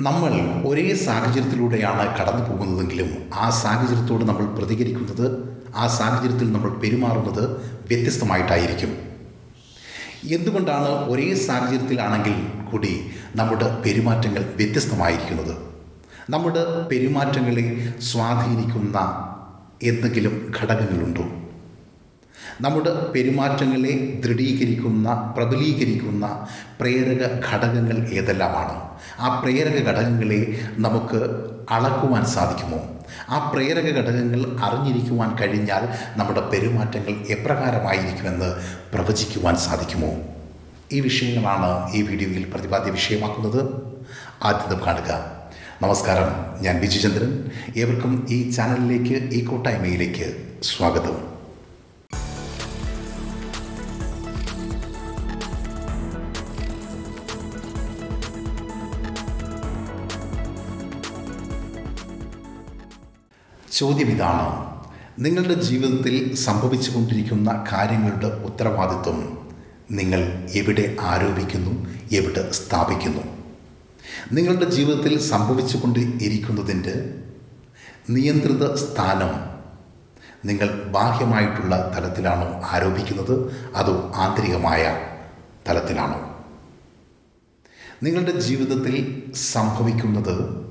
നമ്മൾ ഒരേ സാഹചര്യത്തിലൂടെയാണ് കടന്നു പോകുന്നതെങ്കിലും ആ സാഹചര്യത്തോട് നമ്മൾ പ്രതികരിക്കുന്നത് ആ സാഹചര്യത്തിൽ നമ്മൾ പെരുമാറുന്നത് വ്യത്യസ്തമായിട്ടായിരിക്കും. എന്തുകൊണ്ടാണ് ഒരേ സാഹചര്യത്തിലാണെങ്കിൽ കൂടി നമ്മുടെ പെരുമാറ്റങ്ങൾ വ്യത്യസ്തമായിരിക്കുന്നത്? നമ്മുടെ പെരുമാറ്റങ്ങളെ സ്വാധീനിക്കുന്ന എന്തെങ്കിലും ഘടകങ്ങളുണ്ടോ? നമ്മുടെ പെരുമാറ്റങ്ങളെ ദൃഢീകരിക്കുന്ന പ്രബലീകരിക്കുന്ന പ്രേരക ഘടകങ്ങൾ ഏതെല്ലാമാണ്? ആ പ്രേരക ഘടകങ്ങളെ നമുക്ക് അളക്കുവാൻ സാധിക്കുമോ? ആ പ്രേരക ഘടകങ്ങൾ അറിഞ്ഞിരിക്കുവാൻ കഴിഞ്ഞാൽ നമ്മുടെ പെരുമാറ്റങ്ങൾ എപ്രകാരമായിരിക്കുമെന്ന് പ്രവചിക്കുവാൻ സാധിക്കുമോ? ഈ വിഷയങ്ങളാണ് ഈ വീഡിയോയിൽ പ്രതിപാദ്യ വിഷയമാക്കുന്നത്. ആദ്യം കാണുക. നമസ്കാരം. ഞാൻ ബിജുചന്ദ്രൻ ഏവർക്കും ഈ ചാനലിലേക്ക് ഈ കൂട്ടായ്മയിലേക്ക് സ്വാഗതം. ചോദ്യം ഇതാണ്. നിങ്ങളുടെ ജീവിതത്തിൽ സംഭവിച്ചുകൊണ്ടിരിക്കുന്ന കാര്യങ്ങളുടെ ഉത്തരവാദിത്വം നിങ്ങൾ എവിടെ ആരോപിക്കുന്നു എവിടെ സ്ഥാപിക്കുന്നു? നിങ്ങളുടെ ജീവിതത്തിൽ സംഭവിച്ചുകൊണ്ട് ഇരിക്കുന്നതിന്റെ നിയന്ത്രിത സ്ഥാനം നിങ്ങൾ ബാഹ്യമായിട്ടുള്ള തലത്തിലാണോ ആരോപിക്കുന്നത് അതോ ആന്തരികമായ തലത്തിലാണോ? നിങ്ങളുടെ ജീവിതത്തിൽ സംഭവിക്കുന്നത്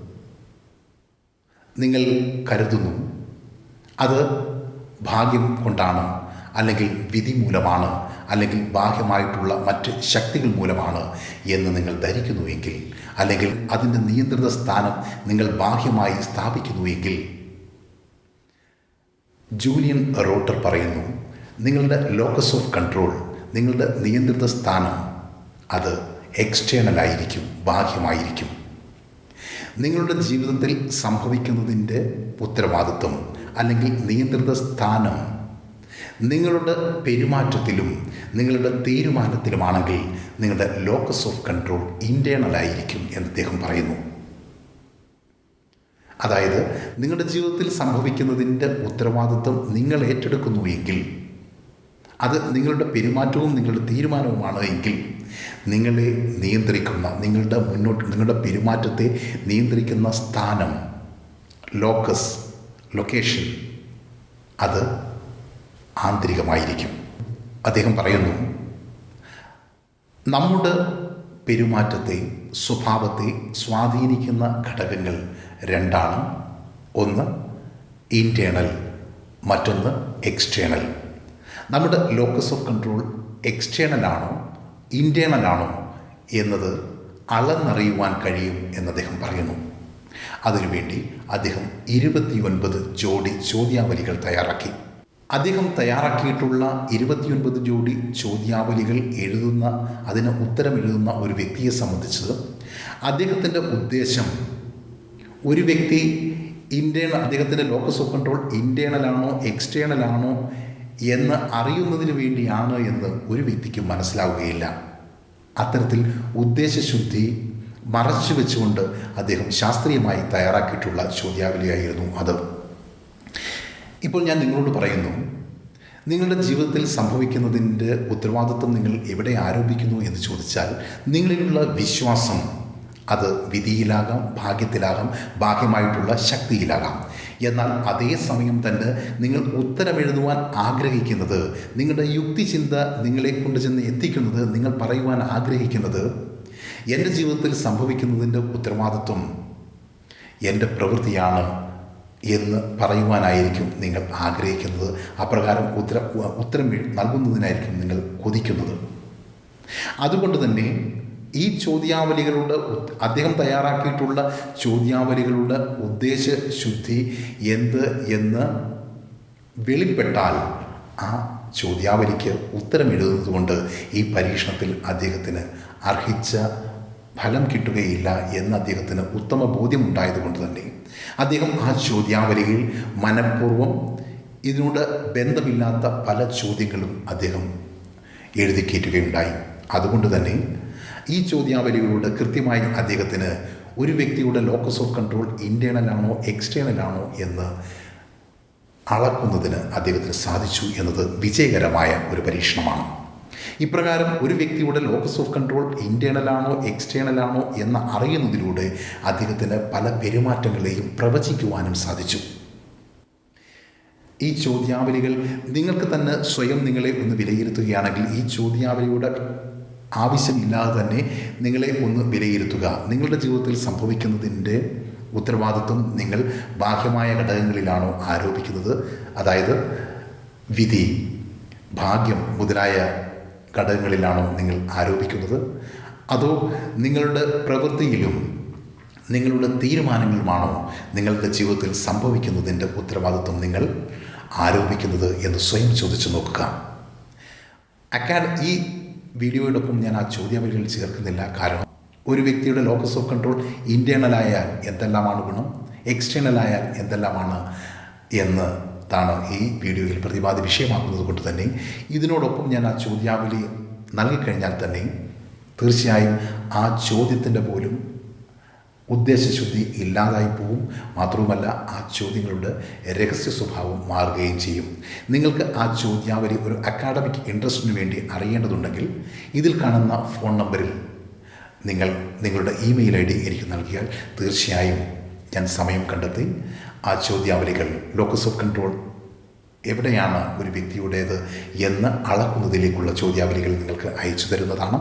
നിങ്ങൾ കരുതുന്നു. അത് ഭാഗ്യം കൊണ്ടാണ് അല്ലെങ്കിൽ വിധി മൂലമാണ് അല്ലെങ്കിൽ ബാഹ്യമായിട്ടുള്ള മറ്റ് ശക്തികൾ മൂലമാണ് എന്ന് നിങ്ങൾ ധരിക്കുന്നുവെങ്കിൽ അല്ലെങ്കിൽ അതിന്റെ നിയന്ത്രിത സ്ഥാനം നിങ്ങൾ ബാഹ്യമായി സ്ഥാപിക്കുന്നുവെങ്കിൽ ജൂലിയൻ റോട്ടർ പറയുന്നു നിങ്ങളുടെ ലോക്കസ് ഓഫ് കൺട്രോൾ നിങ്ങളുടെ നിയന്ത്രിത സ്ഥാനം അത് എക്സ്റ്റേണൽ ആയിരിക്കും ബാഹ്യമായിരിക്കും. നിങ്ങളുടെ ജീവിതത്തിൽ സംഭവിക്കുന്നതിന്റെ ഉത്തരവാദിത്വം അല്ലെങ്കിൽ നിയന്ത്രിത സ്ഥാനം നിങ്ങളുടെ പെരുമാറ്റത്തിലും നിങ്ങളുടെ തീരുമാനത്തിലുമാണെങ്കിൽ നിങ്ങളുടെ ലോക്കസ് ഓഫ് കൺട്രോൾ ഇന്റേണൽ ആയിരിക്കും എന്ന് അദ്ദേഹം പറയുന്നു. അതായത് നിങ്ങളുടെ ജീവിതത്തിൽ സംഭവിക്കുന്നതിന്റെ ഉത്തരവാദിത്വം നിങ്ങൾ ഏറ്റെടുക്കുന്നു എങ്കിൽ അത് നിങ്ങളുടെ പെരുമാറ്റവും നിങ്ങളുടെ തീരുമാനവുമാണ് എങ്കിൽ നിങ്ങളെ നിയന്ത്രിക്കുന്ന നിങ്ങളുടെ മുന്നോട്ട് നിങ്ങളുടെ പെരുമാറ്റത്തെ നിയന്ത്രിക്കുന്ന സ്ഥാനം ലോക്കസ് ലൊക്കേഷൻ അത് ആന്തരികമായിരിക്കും. അദ്ദേഹം പറയുന്നു നമ്മുടെ പെരുമാറ്റത്തെ സ്വഭാവത്തെ സ്വാധീനിക്കുന്ന ഘടകങ്ങൾ രണ്ടാണ്. ഒന്ന് ഇന്റേണൽ മറ്റൊന്ന് എക്സ്റ്റേണൽ നമ്മുടെ ലോക്കസ് ഓഫ് കൺട്രോൾ എക്സ്റ്റേണൽ ആണോ എന്നത് അളന്നറിയുവാൻ കഴിയും എന്ന് അദ്ദേഹം പറയുന്നു. അതിനുവേണ്ടി അദ്ദേഹം ഇരുപത്തിയൊൻപത് ജോഡി ചോദ്യാവലികൾ തയ്യാറാക്കി. അദ്ദേഹം തയ്യാറാക്കിയിട്ടുള്ള ഇരുപത്തിയൊൻപത് ജോഡി ചോദ്യാവലികൾ എഴുതുന്ന അതിന് ഉത്തരം എഴുതുന്ന ഒരു വ്യക്തിയെ സംബന്ധിച്ച് അദ്ദേഹത്തിന്റെ ഉദ്ദേശം ഒരു വ്യക്തി ഇന്റേണൽ അദ്ദേഹത്തിന്റെ ലോക്കസ് ഓഫ് കൺട്രോൾ എക്സ്റ്റേണൽ ആണോ എന്ന് അറിയുന്നതിന് വേണ്ടിയാണ് എന്ന് ഒരു വ്യക്തിക്ക് മനസ്സിലാവുകയില്ല. അത്തരത്തിൽ ഉദ്ദേശശുദ്ധി മറച്ചു വെച്ചുകൊണ്ട് അദ്ദേഹം ശാസ്ത്രീയമായി തയ്യാറാക്കിയിട്ടുള്ള ചോദ്യാവലിയായിരുന്നു അത്. ഇപ്പോൾ ഞാൻ നിങ്ങളോട് പറയുന്നു നിങ്ങളുടെ ജീവിതത്തിൽ സംഭവിക്കുന്നതിന്റെ ഉത്തരവാദിത്വം നിങ്ങൾ എവിടെ ആരോപിക്കുന്നു എന്ന് ചോദിച്ചാൽ നിങ്ങളിലുള്ള വിശ്വാസം അത് വിധിയിലാകാം ഭാഗ്യത്തിലാകാം ബാഹ്യമായിട്ടുള്ള ശക്തിയിലാകാം. എന്നാൽ അതേ സമയം തന്നെ നിങ്ങൾ ഉത്തരമെഴുതുവാൻ ആഗ്രഹിക്കുന്നത് നിങ്ങളുടെ യുക്തിചിന്ത നിങ്ങളെ കൊണ്ട് ചെന്ന് എത്തിക്കുന്നത് നിങ്ങൾ പറയുവാൻ ആഗ്രഹിക്കുന്നത്. എന്റെ ജീവിതത്തിൽ സംഭവിക്കുന്നതിന്റെ ഉത്തരവാദിത്വം എന്റെ പ്രവൃത്തിയാണ് എന്ന് പറയുവാനായിരിക്കും നിങ്ങൾ ആഗ്രഹിക്കുന്നത്. അപ്രകാരം ഉത്തര ഉത്തരം നൽകുന്നതിനായിരിക്കും നിങ്ങൾ കൊതിക്കുന്നത്. അതുകൊണ്ട് തന്നെ ഈ ചോദ്യാവലികളുടെ അദ്ദേഹം തയ്യാറാക്കിയിട്ടുള്ള ചോദ്യാവലികളുടെ ഉദ്ദേശശുദ്ധി എന്ത് എന്ന് വെളിപ്പെട്ടാൽ ആ ചോദ്യാവലിക്ക് ഉത്തരം എഴുതുന്നത് കൊണ്ട് ഈ പരീക്ഷണത്തിൽ അദ്ദേഹത്തിന് അർഹിച്ച ഫലം കിട്ടുകയില്ല എന്ന് അദ്ദേഹത്തിന് ഉത്തമ ബോധ്യമുണ്ടായതുകൊണ്ട് തന്നെ. അദ്ദേഹം ആ ചോദ്യാവലിയിൽ മനഃപൂർവം ഇതിനോട് ബന്ധമില്ലാത്ത പല ചോദ്യങ്ങളും അദ്ദേഹം എഴുതി കയറ്റുകയുണ്ടായി അതുകൊണ്ട് തന്നെ ഈ ചോദ്യാവലികളോട് കൃത്യമായി അദ്ദേഹത്തിന് ഒരു വ്യക്തിയുടെ ലോക്കസ് ഓഫ് കൺട്രോൾ ഇന്റേണൽ ആണോ എക്സ്റ്റേണൽ ആണോ എന്ന് അളക്കുന്നതിന് അദ്ദേഹത്തിന് സാധിച്ചു എന്നത് വിജയകരമായ ഒരു പരീക്ഷണമാണ്. ഇപ്രകാരം ഒരു വ്യക്തിയുടെ ലോക്കസ് ഓഫ് കൺട്രോൾ ഇന്റേണൽ ആണോ എക്സ്റ്റേണൽ ആണോ എന്ന് അറിയുന്നതിലൂടെ അദ്ദേഹത്തിന് പല പെരുമാറ്റങ്ങളെയും പ്രവചിക്കുവാനും സാധിച്ചു. ഈ ചോദ്യാവലികൾ നിങ്ങൾക്ക് തന്നെ സ്വയം നിങ്ങളെ ഒന്ന് വിലയിരുത്തുകയാണെങ്കിൽ ഈ ചോദ്യാവലിയുടെ ആവശ്യമില്ലാതെ തന്നെ നിങ്ങളെ ഒന്ന് വിലയിരുത്തുക. നിങ്ങളുടെ ജീവിതത്തിൽ സംഭവിക്കുന്നതിന്റെ ഉത്തരവാദിത്വം നിങ്ങൾ ബാഹ്യമായ ഘടകങ്ങളിലാണോ ആരോപിക്കുന്നത്? അതായത് വിധി ഭാഗ്യം മുതലായ ഘടകങ്ങളിലാണോ നിങ്ങൾ ആരോപിക്കുന്നത്? അതോ നിങ്ങളുടെ പ്രവൃത്തിയിലും നിങ്ങളുടെ തീരുമാനങ്ങളുമാണോ നിങ്ങളുടെ ജീവിതത്തിൽ സംഭവിക്കുന്നതിന്റെ ഉത്തരവാദിത്വം നിങ്ങൾ ആരോപിക്കുന്നത് എന്ന് സ്വയം ചോദിച്ചു നോക്കുക. അക്കാഡ് ഈ വീഡിയോയോടൊപ്പം ഞാൻ ആ ചോദ്യാവലികൾ ചേർക്കുന്നില്ല. കാരണം ഒരു വ്യക്തിയുടെ ലോക്കസ് ഓഫ് കൺട്രോൾ ഇന്റേണലായാൽ എന്തെല്ലാമാണ് ഗുണം? എക്സ്റ്റേണൽ ആയാൽ എന്തെല്ലാമാണ് എന്ന് താണ് ഈ വീഡിയോയിൽ പ്രതിപാദ്യ വിഷയമാക്കുന്നത് കൊണ്ട് തന്നെ. ഇതിനോടൊപ്പം ഞാൻ ആ ചോദ്യാവലി നൽകിക്കഴിഞ്ഞാൽ തന്നെ തീർച്ചയായും ആ ചോദ്യത്തിന്റെ പോലും ഉദ്ദേശശുദ്ധി ഇല്ലാതായി പോവും. മാത്രവുമല്ല ആ ചോദ്യങ്ങളുടെ രഹസ്യ സ്വഭാവം മാറുകയും ചെയ്യും. നിങ്ങൾക്ക് ആ ചോദ്യാവലി ഒരു അക്കാഡമിക് ഇൻട്രസ്റ്റിന് വേണ്ടി അറിയേണ്ടതുണ്ടെങ്കിൽ ഇതിൽ കാണുന്ന ഫോൺ നമ്പറിൽ നിങ്ങൾ നിങ്ങളുടെ ഇമെയിൽ ഐ ഡി എനിക്ക് നൽകിയാൽ തീർച്ചയായും ഞാൻ സമയം കണ്ടെത്തി ആ ചോദ്യാവലികൾ ലോക്കസ് ഓഫ് കൺട്രോൾ എവിടെയാണ് ഒരു വ്യക്തിയുടേത് എന്ന് അളക്കുന്നതിലേക്കുള്ള ചോദ്യാവലികൾ നിങ്ങൾക്ക് അയച്ചു തരുന്നതാണ്.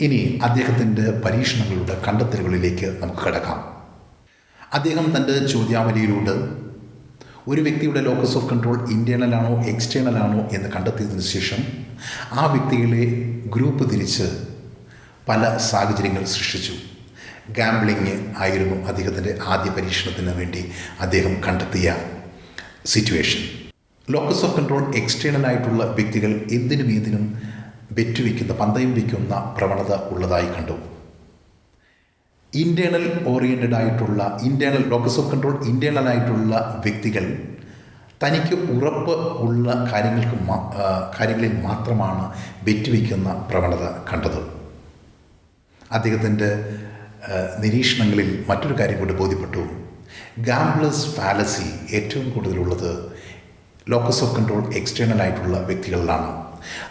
ഇനി അദ്ദേഹത്തിന്റെ പരീക്ഷണങ്ങളുടെ കണ്ടെത്തലുകളിലേക്ക് നമുക്ക് കിടക്കാം. അദ്ദേഹം തന്റെ ചോദ്യാവലിയിലൂടെ ഒരു വ്യക്തിയുടെ ലോക്കസ് ഓഫ് കൺട്രോൾ ഇന്റേണലാണോ എക്സ്റ്റേണൽ ആണോ എന്ന് കണ്ടെത്തിയതിനു ശേഷം ആ വ്യക്തികളെ ഗ്രൂപ്പ് തിരിച്ച് പല സാഹചര്യങ്ങൾ സൃഷ്ടിച്ചു. ഗാംബ്ലിങ് ആയിരുന്നു അദ്ദേഹത്തിന്റെ ആദ്യ പരീക്ഷണത്തിന് വേണ്ടി അദ്ദേഹം കണ്ടെത്തിയ situation locus of control external ആയിട്ടുള്ള വ്യക്തികൾ എന്തിനും ഏതിനും ബെറ്റ് വയ്ക്കുന്ന പന്തയം വയ്ക്കുന്ന പ്രവണത ഉള്ളതായി കണ്ടു. ഇന്റേണൽ ഓറിയന്റഡ് ആയിട്ടുള്ള internal locus of control internal ആയിട്ടുള്ള വ്യക്തികൾ തനിക്ക് ഉറപ്പ് ഉള്ള കാര്യങ്ങൾക്ക് കാര്യങ്ങളിൽ മാത്രമാണ് ബെറ്റ് വയ്ക്കുന്ന പ്രവണത കണ്ടത്. അദ്ദേഹത്തിന്റെ നിരീക്ഷണങ്ങളിൽ മറ്റൊരു കാര്യം കൊണ്ട് ബോധ്യപ്പെട്ടു. ഗാംബ്ലസ് ഫാലസി ഏറ്റവും കൂടുതലുള്ളത് ലോക്കസ് ഓഫ് കൺട്രോൾ എക്സ്റ്റേണൽ ആയിട്ടുള്ള വ്യക്തികളിലാണ്.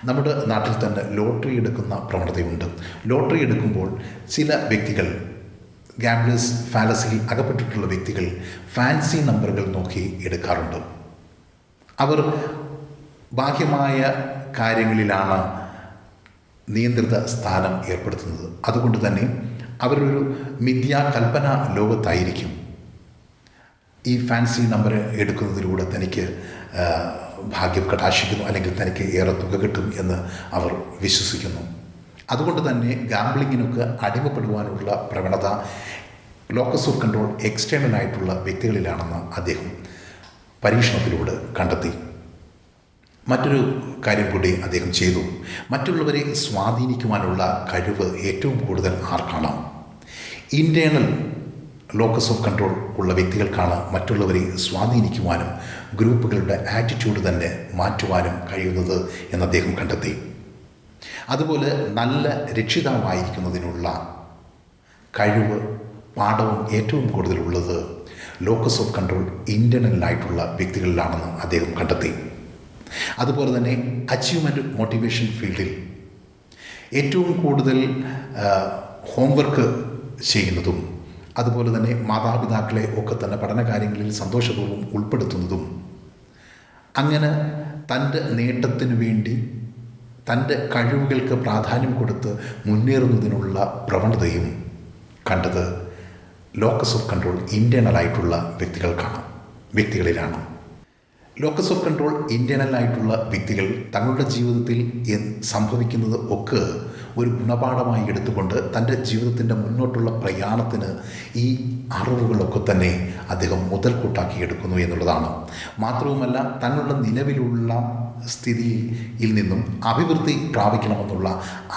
നമ്മുടെ നാട്ടിൽ തന്നെ ലോട്ടറി എടുക്കുന്ന പ്രവണതയുണ്ട്. ലോട്ടറി എടുക്കുമ്പോൾ ചില വ്യക്തികൾ ഗാംബ്ലേഴ്സ് ഫാലസിയിൽ അകപ്പെട്ടിട്ടുള്ള വ്യക്തികൾ ഫാൻസി നമ്പറുകൾ നോക്കി എടുക്കാറുണ്ട്. അവർ ബാഹ്യമായ കാര്യങ്ങളിലാണ് നിയന്ത്രിത സ്ഥാനം ഏർപ്പെടുത്തുന്നത്. അതുകൊണ്ട് തന്നെ അവരൊരു മിഥ്യാകൽപ്പന ലോകത്തായിരിക്കും. ഈ ഫാൻസി നമ്പർ എടുക്കുന്നതിലൂടെ തനിക്ക് ഭാഗ്യം കടാശിക്കുന്നു അല്ലെങ്കിൽ തനിക്ക് ഏറെ തുക കിട്ടും എന്ന് അവർ വിശ്വസിക്കുന്നു. അതുകൊണ്ട് തന്നെ ഗാംബ്ലിങ്ങിനൊക്കെ അടിമപ്പെടുവാനുള്ള പ്രവണത ലോക്കസ് ഓഫ് കൺട്രോൾ എക്സ്റ്റേണൽ ആയിട്ടുള്ള വ്യക്തികളിലാണെന്ന് അദ്ദേഹം പരീക്ഷണത്തിലൂടെ കണ്ടെത്തി. മറ്റൊരു കാര്യം കൂടി അദ്ദേഹം ചെയ്തു. മറ്റുള്ളവരെ സ്വാധീനിക്കുവാനുള്ള കഴിവ് ഏറ്റവും കൂടുതൽ ആർക്കാണ്? ഇന്റേണൽ ലോക്കസ് ഓഫ് കൺട്രോൾ ഉള്ള വ്യക്തികൾക്കാണ് മറ്റുള്ളവരെ സ്വാധീനിക്കുവാനും ഗ്രൂപ്പുകളുടെ ആറ്റിറ്റ്യൂഡ് തന്നെ മാറ്റുവാനും കഴിയുന്നത് എന്ന് അദ്ദേഹം കണ്ടെത്തി. അതുപോലെ നല്ല രക്ഷിതാവായിരിക്കുന്നതിനുള്ള കഴിവ് പാഠവും ഏറ്റവും കൂടുതലുള്ളത് ലോക്കസ് ഓഫ് കൺട്രോൾ ഇന്റർണലായിട്ടുള്ള വ്യക്തികളിലാണെന്ന് അദ്ദേഹം കണ്ടെത്തി. അതുപോലെ തന്നെ അച്ചീവ്മെന്റ് മോട്ടിവേഷൻ ഫീൽഡിൽ ഏറ്റവും കൂടുതൽ ഹോംവർക്ക് ചെയ്യുന്നതും അതുപോലെ തന്നെ മാതാപിതാക്കളെ ഒക്കെ തന്നെ പഠനകാര്യങ്ങളിൽ സന്തോഷപൂർവം ഉൾപ്പെടുത്തുന്നതും. അങ്ങനെ തന്റെ നേട്ടത്തിന് വേണ്ടി തന്റെ കഴിവുകൾക്ക് പ്രാധാന്യം കൊടുത്ത് മുന്നേറുന്നതിനുള്ള പ്രവണതയും കണ്ടത് ലോക്കസ് ഓഫ് കൺട്രോൾ ഇന്റേണലായിട്ടുള്ള വ്യക്തികൾക്കാണ് വ്യക്തികളിലാണ്. ലോക്കസ് ഓഫ് കൺട്രോൾ ഇന്റേണലായിട്ടുള്ള വ്യക്തികൾ തങ്ങളുടെ ജീവിതത്തിൽ സംഭവിക്കുന്നത് ഒക്കെ ഒരു ഗുണപാഠമായി എടുത്തുകൊണ്ട് തന്റെ ജീവിതത്തിന്റെ മുന്നോട്ടുള്ള പ്രയാണത്തിന് ഈ അറിവുകളൊക്കെ തന്നെ അദ്ദേഹം മുതൽക്കൂട്ടാക്കി എടുക്കുന്നു എന്നുള്ളതാണ്. മാത്രവുമല്ല തങ്ങളുടെ നിലവിലുള്ള സ്ഥിതിയിൽ നിന്നും അഭിവൃദ്ധി പ്രാപിക്കണമെന്നുള്ള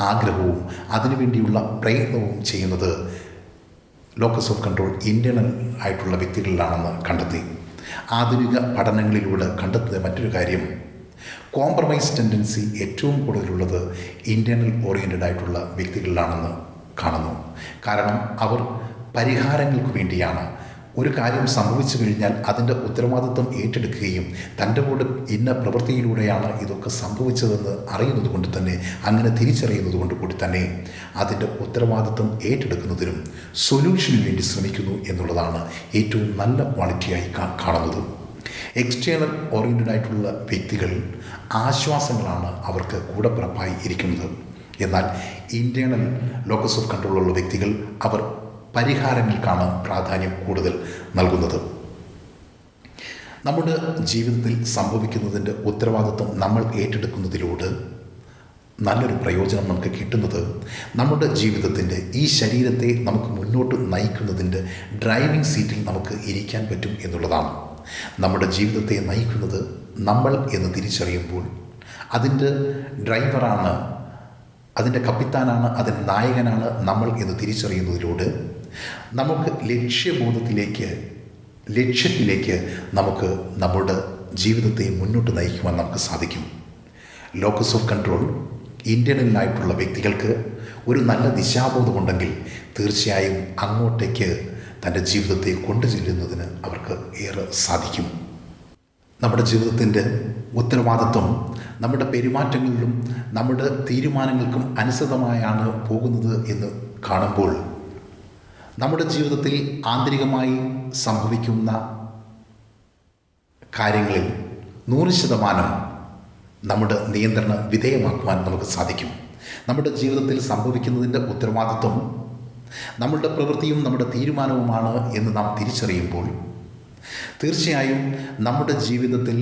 ആഗ്രഹവും അതിനുവേണ്ടിയുള്ള പ്രയത്നവും ചെയ്യുന്നത് ലോക്കസ് ഓഫ് കൺട്രോൾ ഇന്റേണൽ ആയിട്ടുള്ള വ്യക്തികളിലാണെന്ന് കണ്ടെത്തി. ആധുനിക പഠനങ്ങളിലൂടെ കണ്ടെത്തിയ മറ്റൊരു കാര്യം. കോംപ്രമൈസ് ടെൻഡൻസി ഏറ്റവും കൂടുതലുള്ളത് ഇന്റേർണൽ ഓറിയന്റഡ് ആയിട്ടുള്ള വ്യക്തികളിലാണെന്ന് കാണുന്നു. കാരണം അവർ പരിഹാരങ്ങൾക്ക് വേണ്ടിയാണ് ഒരു കാര്യം സംഭവിച്ചു കഴിഞ്ഞാൽ അതിന്റെ ഉത്തരവാദിത്വം ഏറ്റെടുക്കുകയും തന്റെ കൂടെ ഇന്ന പ്രവൃത്തിയിലൂടെയാണ് ഇതൊക്കെ സംഭവിച്ചതെന്ന് അറിയുന്നത് കൊണ്ട് തന്നെ അങ്ങനെ തിരിച്ചറിയുന്നത് കൊണ്ട് കൂടി തന്നെ അതിന്റെ ഉത്തരവാദിത്വം ഏറ്റെടുക്കുന്നതിനും സൊല്യൂഷന് വേണ്ടി ശ്രമിക്കുന്നു എന്നുള്ളതാണ് ഏറ്റവും നല്ല ക്വാളിറ്റിയായി കാണുന്നത്. എക്സ്റ്റേണൽ ഓറിയന്റഡ് ആയിട്ടുള്ള വ്യക്തികൾ ആശ്വാസങ്ങളാണ് അവർക്ക് കൂടപ്പിറപ്പായി ഇരിക്കുന്നത്. എന്നാൽ ഇന്റേണൽ ലോക്കസ് ഓഫ് കൺട്രോളുള്ള വ്യക്തികൾ അവർ പരിഹാരങ്ങൾക്കാണ് പ്രാധാന്യം കൂടുതൽ നൽകുന്നത്. നമ്മുടെ ജീവിതത്തിൽ സംഭവിക്കുന്നതിന്റെ ഉത്തരവാദിത്വം നമ്മൾ ഏറ്റെടുക്കുന്നതിലൂടെ നല്ലൊരു പ്രയോജനം നമുക്ക് കിട്ടുന്നത് നമ്മുടെ ജീവിതത്തിന്റെ ഈ ശരീരത്തെ നമുക്ക് മുന്നോട്ട് നയിക്കുന്നതിന്റെ ഡ്രൈവിംഗ് സീറ്റിൽ നമുക്ക് ഇരിക്കാൻ പറ്റും എന്നുള്ളതാണ്. നമ്മുടെ ജീവിതത്തെ നയിക്കുന്നത് നമ്മൾ എന്ന് തിരിച്ചറിയുമ്പോൾ അതിന്റെ ഡ്രൈവറാണ് അതിന്റെ കപ്പിത്താനാണ് അതിന്റെ നായകനാണ് നമ്മൾ എന്ന് തിരിച്ചറിയുന്നതിലൂടെ നമുക്ക് ലക്ഷ്യബോധത്തിലേക്ക് ലക്ഷ്യത്തിലേക്ക് നമുക്ക് നമ്മുടെ ജീവിതത്തെ മുന്നോട്ട് നയിക്കുവാൻ നമുക്ക് സാധിക്കും. ലോക്കസ് ഓഫ് കൺട്രോൾ ഇന്റേണലായിട്ടുള്ള വ്യക്തികൾക്ക് ഒരു നല്ല ദിശാബോധമുണ്ടെങ്കിൽ തീർച്ചയായും അങ്ങോട്ടേക്ക് തന്റെ ജീവിതത്തെ കൊണ്ടു ചെല്ലുന്നതിന് അവർക്ക് ഏറെ സാധിക്കും. നമ്മുടെ ജീവിതത്തിന്റെ ഉത്തരവാദിത്വം നമ്മുടെ പെരുമാറ്റങ്ങളിലും നമ്മുടെ തീരുമാനങ്ങൾക്കും അനുസൃതമായാണ് പോകുന്നത് എന്ന് കാണുമ്പോൾ നമ്മുടെ ജീവിതത്തിൽ ആന്തരികമായി സംഭവിക്കുന്ന കാര്യങ്ങളിൽ നൂറ് ശതമാനം നമ്മുടെ നിയന്ത്രണ വിധേയമാക്കുവാൻ നമുക്ക് സാധിക്കും. നമ്മുടെ ജീവിതത്തിൽ സംഭവിക്കുന്നതിന്റെ ഉത്തരവാദിത്വം നമ്മളുടെ പ്രവൃത്തിയും നമ്മുടെ തീരുമാനവുമാണ് എന്ന് നാം തിരിച്ചറിയുമ്പോൾ തീർച്ചയായും നമ്മുടെ ജീവിതത്തിൽ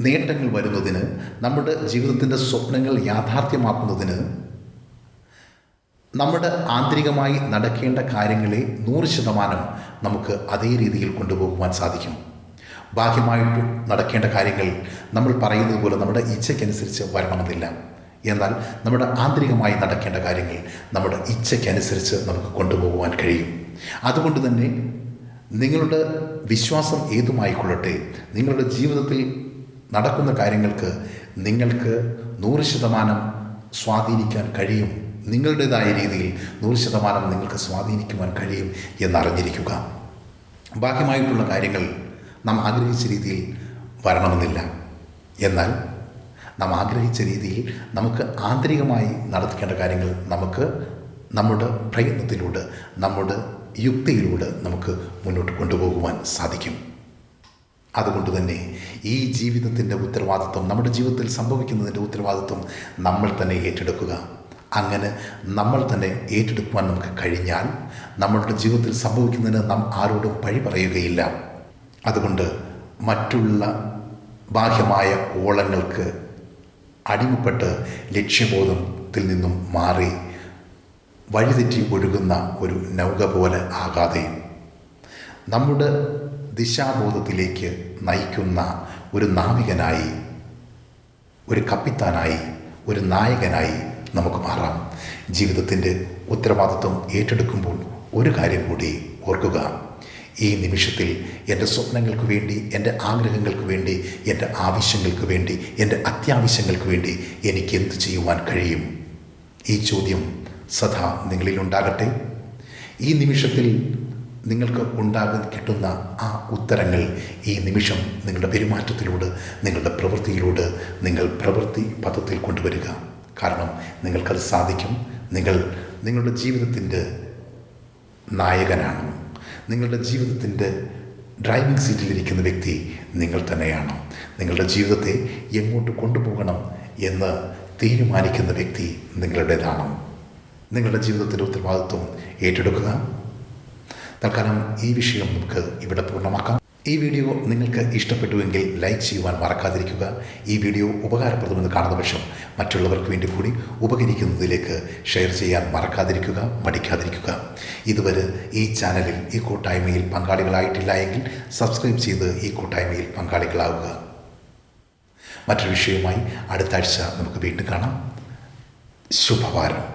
നേട്ടങ്ങൾ വരുന്നതിന് നമ്മുടെ ജീവിതത്തിന്റെ സ്വപ്നങ്ങൾ യാഥാർത്ഥ്യമാക്കുന്നതിന് നമ്മുടെ ആന്തരികമായി നടക്കേണ്ട കാര്യങ്ങളെ നൂറ് ശതമാനം നമുക്ക് അതേ രീതിയിൽ കൊണ്ടുപോകുവാൻ സാധിക്കും. ബാഹ്യമായിട്ട് നടക്കേണ്ട കാര്യങ്ങൾ നമ്മൾ പറയുന്നത് പോലെ നമ്മുടെ ഇച്ഛയ്ക്കനുസരിച്ച് വരണമെന്നില്ല. എന്നാൽ നമ്മുടെ ആന്തരികമായി നടക്കേണ്ട കാര്യങ്ങൾ നമ്മുടെ ഇച്ഛയ്ക്കനുസരിച്ച് നമുക്ക് കൊണ്ടുപോകുവാൻ കഴിയും. അതുകൊണ്ട് തന്നെ നിങ്ങളുടെ വിശ്വാസം ഏതുമായിക്കൊള്ളട്ടെ നിങ്ങളുടെ ജീവിതത്തിൽ നടക്കുന്ന കാര്യങ്ങൾക്ക് നിങ്ങൾക്ക് നൂറ് ശതമാനം സ്വാധീനിക്കാൻ കഴിയും. നിങ്ങളുടേതായ രീതിയിൽ നൂറ് ശതമാനം നിങ്ങൾക്ക് സ്വാധീനിക്കുവാൻ കഴിയും എന്നറിഞ്ഞിരിക്കുക. ബാഹ്യമായിട്ടുള്ള കാര്യങ്ങൾ നാം ആഗ്രഹിച്ച രീതിയിൽ വരണമെന്നില്ല. എന്നാൽ നാം ആഗ്രഹിച്ച രീതിയിൽ നമുക്ക് ആന്തരികമായി നടത്തിക്കേണ്ട കാര്യങ്ങൾ നമുക്ക് നമ്മുടെ പ്രയത്നത്തിലൂടെ നമ്മുടെ യുക്തിയിലൂടെ നമുക്ക് മുന്നോട്ട് കൊണ്ടുപോകുവാൻ സാധിക്കും. അതുകൊണ്ട് തന്നെ ഈ ജീവിതത്തിന്റെ ഉത്തരവാദിത്വം നമ്മുടെ ജീവിതത്തിൽ സംഭവിക്കുന്നതിന്റെ ഉത്തരവാദിത്വം നമ്മൾ തന്നെ ഏറ്റെടുക്കുക. അങ്ങനെ നമ്മൾ തന്നെ ഏറ്റെടുക്കുവാൻ നമുക്ക് കഴിഞ്ഞാൽ നമ്മളുടെ ജീവിതത്തിൽ സംഭവിക്കുന്നതിന് നാം ആരോടും പഴി പറയുകയില്ല. അതുകൊണ്ട് മറ്റുള്ള ബാഹ്യമായ ഓളങ്ങൾക്ക് അടിമപ്പെട്ട് ലക്ഷ്യബോധത്തിൽ നിന്നും മാറി വഴിതെറ്റി ഒഴുകുന്ന ഒരു നൗക പോലെ ആകാതെ നമ്മുടെ ദിശാബോധത്തിലേക്ക് നയിക്കുന്ന ഒരു നാവികനായി ഒരു കപ്പിത്താനായി ഒരു നായകനായി നമുക്ക് മാറാം. ജീവിതത്തിന്റെ ഉത്തരവാദിത്വം ഏറ്റെടുക്കുമ്പോൾ ഒരു കാര്യം കൂടി ഓർക്കുക. ഈ നിമിഷത്തിൽ എന്റെ സ്വപ്നങ്ങൾക്ക് വേണ്ടി എന്റെ ആഗ്രഹങ്ങൾക്ക് വേണ്ടി എന്റെ ആവശ്യങ്ങൾക്ക് വേണ്ടി എന്റെ അത്യാവശ്യങ്ങൾക്ക് വേണ്ടി എനിക്ക് എന്ത് ചെയ്യുവാൻ കഴിയും? ഈ ചോദ്യം സദാ നിങ്ങളിൽ ഉണ്ടാകട്ടെ. ഈ നിമിഷത്തിൽ നിങ്ങൾക്ക് ഉണ്ടാകാൻ കിട്ടുന്ന ആ ഉത്തരങ്ങൾ ഈ നിമിഷം നിങ്ങളുടെ പെരുമാറ്റത്തിലൂടെ നിങ്ങളുടെ പ്രവൃത്തിയിലൂടെ നിങ്ങൾ പ്രവൃത്തി പദത്തിൽ കൊണ്ടുവരിക. കാരണം നിങ്ങൾക്കത് സാധിക്കും. നിങ്ങൾ നിങ്ങളുടെ ജീവിതത്തിന്റെ നായകനാണ്. നിങ്ങളുടെ ജീവിതത്തിന്റെ ഡ്രൈവിംഗ് സീറ്റിലിരിക്കുന്ന വ്യക്തി നിങ്ങൾ തന്നെയാണ്. നിങ്ങളുടെ ജീവിതത്തെ എങ്ങോട്ട് കൊണ്ടുപോകണം എന്ന് തീരുമാനിക്കുന്ന വ്യക്തി നിങ്ങളുടേതാണ്. നിങ്ങളുടെ ജീവിതത്തിന്റെ ഉത്തരവാദിത്വം ഏറ്റെടുക്കുക. തൽക്കാലം ഈ വിഷയം നമുക്ക് ഇവിടെ പൂർണമാക്കാം. ഈ വീഡിയോ നിങ്ങൾക്ക് ഇഷ്ടപ്പെട്ടുവെങ്കിൽ ലൈക്ക് ചെയ്യുവാൻ മറക്കാതിരിക്കുക. ഈ വീഡിയോ ഉപകാരപ്രദമെന്ന് കാണുന്ന പക്ഷം മറ്റുള്ളവർക്ക് വേണ്ടി കൂടി ഉപകരിക്കുന്നതിലേക്ക് ഷെയർ ചെയ്യാൻ മറക്കാതിരിക്കുക മടിക്കാതിരിക്കുക. ഇതുവരെ ഈ ചാനലിൽ ഈ കൂട്ടായ്മയിൽ പങ്കാളികളായിട്ടില്ല എങ്കിൽ സബ്സ്ക്രൈബ് ചെയ്ത് ഈ കൂട്ടായ്മയിൽ പങ്കാളികളാവുക. മറ്റൊരു വിഷയവുമായി അടുത്ത ആഴ്ച നമുക്ക് വീണ്ടും കാണാം. ശുഭവാരം.